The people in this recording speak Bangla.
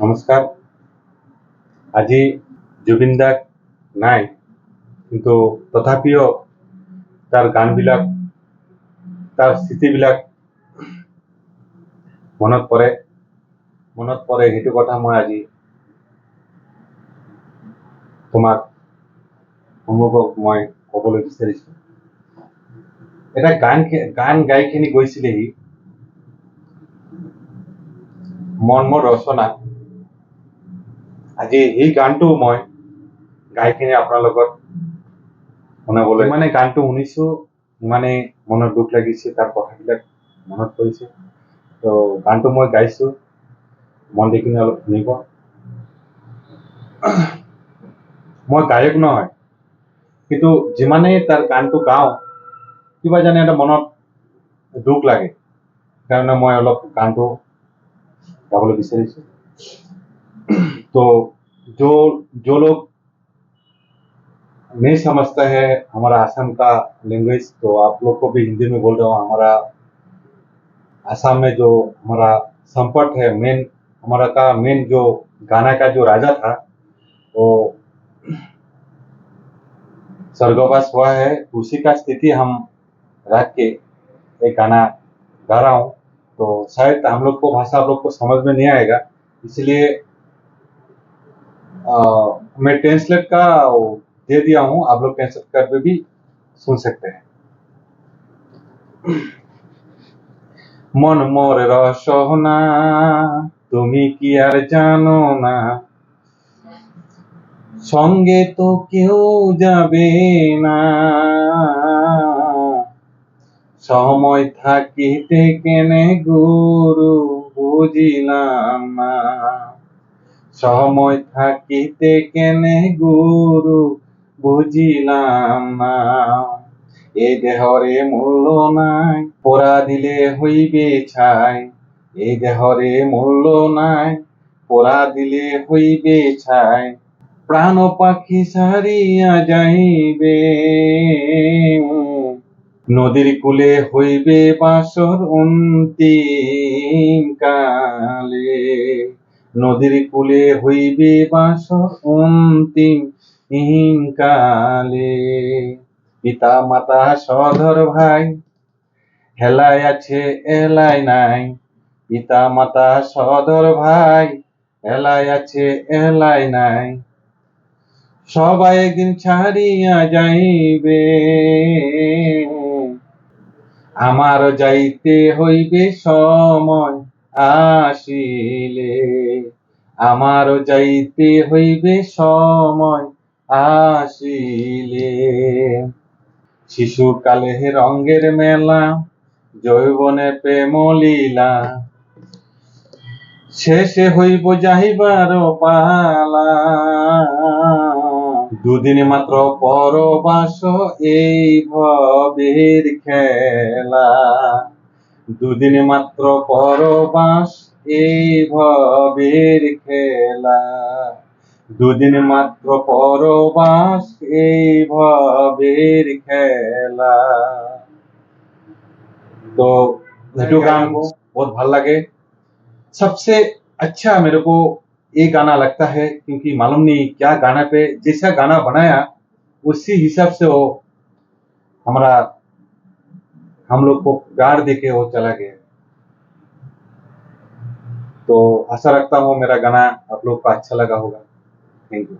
নমস্কাৰ আজি জুবিন দাক নাই, কিন্তু তথাপিও তাৰ গানবিলাক, তাৰ স্মৃতিবিলাক মনত পৰে। মনত পৰে সেইটো কথা মই আজি তোমাক সন্মুখত মই ক'বলৈ বিচাৰিছোঁ। এটা গান গান গাই কিনি গৈছিলেহি। মন মোৰ ৰচনা। আজি সেই গানটো মই গাই কিনে আপোনাৰ লগত শুনাবলৈ মানে গানটো শুনিছো ইমানে মনত দুখ লাগিছে তাৰ কথাবিলাক মনত পৰিছে। তো গানটো মই গাইছো মন দি কিনে অলপ শুনিব। মই গায়ক নহয় কিন্তু যিমানেই তাৰ গানটো গাওঁ কিবা জানে এটা মনত দুখ লাগে। সেইকাৰণে মই অলপ গানটো गाने বিচাৰিছো। तो जो जो लोग नहीं समझता है हमारा आसाम का लैंग्वेज तो आप लोग को भी हिंदी में बोल रहा हूँ, हमारा आसाम में जो हमारा संपट है मेन हमारा का मेन जो गाना का जो राजा था, वो स्वर्गवास हुआ है, उसी का स्थिति हम रख के एक गाना गा रहा हूँ। तो शायद हम लोग को, भाषा आप लोग को समझ में नहीं आएगा, इसलिए अ, मैं ट्रांसलेट का वो दे दिया हूँ आप लोग ट्रांसलेट कर भी सुन सकते हैं মন মোর রসনা তুমি কি আর জানো না সঙ্গে তো কেউ যাবে না সময় থাকিতে কেনে গুরু বুঝিলাম না সময় থাকিতে কেনে গুরু? বুঝিলাম না। এ দেহরে মূল্য নাই, পোড়া দিলে হইবে ছাই। এই দেহরে মূল্য নাই, পোড়া দিলে হইবে ছাই। প্রাণ পাখি সারিয়া যাইবে। নদীর কূলে হইবে বাসর অন্তিম কালে। নদীর কূলে হইবে বাসর অন্তিম কালে পিতা মাতা সধর ভাই হেলায় আছে, এলাই নাই। পিতা মাতা সদর ভাই এলাই আছে, এলাই নাই। সবাই একদিন ছাড়িয়া যাইবে। আমার যাইতে হইবে সময়। আসিলে আমার যাইতে হইবে সময়, আসিলে। শিশুকালে রঙ্গের মেলা, যৌবনে প্রেম লীলা। শেষে হইব যাইবার পালা। দুদিন মাত্র পরবাস এই ভবের খেলা। দুদিন মাত্র পরবাস এই ভবের খেলা দুদিন মাত্র পরবাস এই ভবের খেলা तो वीडियो गान को बहुत ভাল লাগে सबसे अच्छा मेरे को ये गाना लगता है क्योंकि मालूम नहीं क्या गाना पे जैसा गाना बनाया उसी हिसाब से वो हमारा हम लोग को प्यार देके वो चला गया। तो आशा रखता हूँ मेरा गाना आप लोग को अच्छा लगा होगा। Thank you